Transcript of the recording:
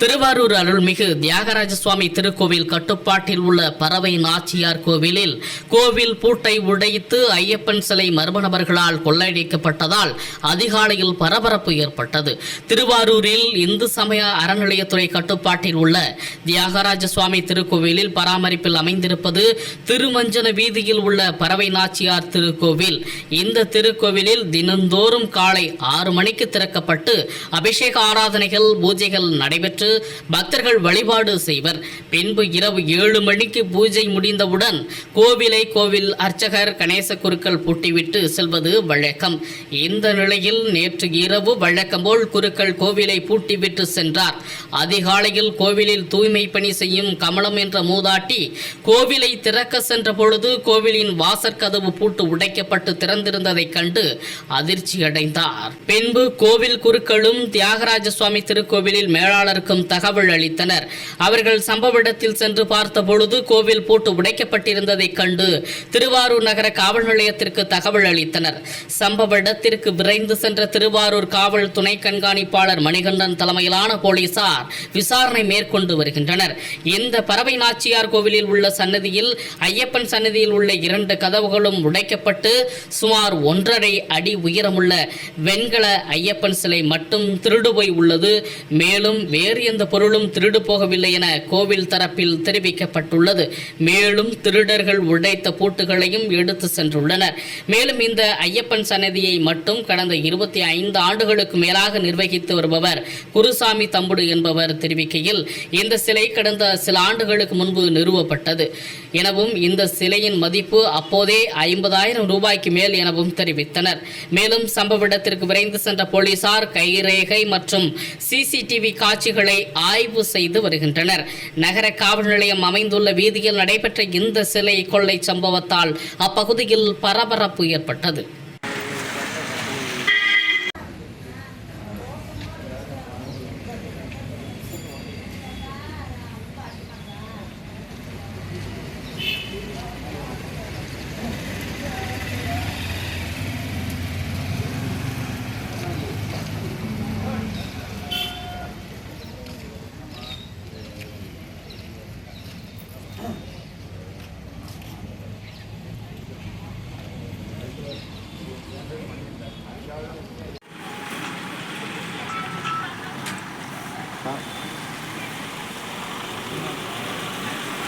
திருவாரூர் அருள்மிகு தியாகராஜ சுவாமி திருக்கோவில் கட்டுப்பாட்டில் உள்ள பறவை நாச்சியார் கோவிலில் கோவில் பூட்டை உடைத்து ஐயப்பன் சிலை மர்ம நபர்களால் கொள்ளையடிக்கப்பட்டதால் அதிகாலையில் பரபரப்பு ஏற்பட்டது. திருவாரூரில் இந்து சமய அறநிலையத்துறை கட்டுப்பாட்டில் உள்ள தியாகராஜ சுவாமி திருக்கோவிலில் பராமரிப்பில் அமைந்திருப்பது திருமஞ்சன வீதியில் உள்ள பறவை நாச்சியார் திருக்கோவில். இந்த திருக்கோவிலில் தினந்தோறும் காலை ஆறு மணிக்கு திறக்கப்பட்டு அபிஷேக ஆராதனைகள் பூஜைகள் நடைபெற்று பக்தர்கள் வழிபாடு செய்வர். பின்பு இரவு ஏழு மணிக்கு பூஜை முடிந்தவுடன் கோவிலை கோவில் அர்ச்சகர் கணேச குருக்கள் பூட்டிவிட்டு செல்வது வழக்கம். இந்த நிலையில் நேற்று இரவு வழக்கம் போல் குருக்கள் கோவிலை பூட்டிவிட்டு சென்றார். அதிகாலையில் கோவிலில் தூய்மை பணி செய்யும் கமலம் என்ற மூதாட்டி கோவிலை திறக்க சென்ற பொழுது கோவிலின் வாசற்கதவு பூட்டு உடைக்கப்பட்டு திறந்திருந்ததைக் கண்டு அதிர்ச்சியடைந்தார். பின்பு கோவில் குருக்களும் தியாகராஜ சுவாமி திருக்கோவிலில் மேலாளருக்கும் தகவல் அளித்தனர். அவர்கள் சம்பவ இடத்தில் சென்று பார்த்த பொழுது கோவில் போட்டு உடைக்கப்பட்டிருந்ததைக் கண்டு திருவாரூர் நகர காவல் நிலையத்திற்கு தகவல் அளித்தனர். சம்பவ இடத்திற்கு விரைந்து சென்ற திருவாரூர் காவல் துணை கண்காணிப்பாளர் மணிகண்டன் தலைமையிலான போலீசார் விசாரணை மேற்கொண்டு வருகின்றனர். இந்த பறவை நாச்சியார் கோவிலில் உள்ள சன்னதியில் ஐயப்பன் சன்னதியில் உள்ள இரண்டு கதவுகளும் உடைக்கப்பட்டு சுமார் ஒன்றரை அடி உயரமுள்ள வெண்கல ஐயப்பன் சிலை மட்டும் திருடு போய் உள்ளது. மேலும் வேறு எந்த பொருளும் திருடு போகவில்லை என கோவில் தரப்பில் தெரிவிக்கப்பட்டுள்ளது. மேலும் திருடர்கள் உடைத்த பூட்டுகளையும் எடுத்து சென்றுள்ளனர். மேலும் இந்த ஐயப்பன் சன்னதியை மட்டும் கடந்த இருபத்தி ஐந்து ஆண்டுகளுக்கு மேலாக நிர்வகித்து வருபவர் குருசாமி தம்புடு என்பவர் தெரிவிக்கையில் இந்த சிலை கடந்த சில ஆண்டுகளுக்கு முன்பு நிறுவப்பட்டது. எனவும் இந்த சிலையின் மதிப்பு அப்போதே ஐம்பதாயிரம் ரூபாய்க்கு மேல் எனவும் தெரிவித்தனர். மேலும் சம்பவ இடத்திற்கு விரைந்து சென்ற போலீசார் கைரேகை மற்றும் சிசிடிவி காட்சிகளை ஆய்வு செய்து வருகின்றனர். நகர காவல் நிலையம் அமைந்துள்ள வீதியில் நடைபெற்ற இந்த சிலை கொள்ளை சம்பவத்தால் அப்பகுதியில் பரபரப்பு ஏற்பட்டது. あ。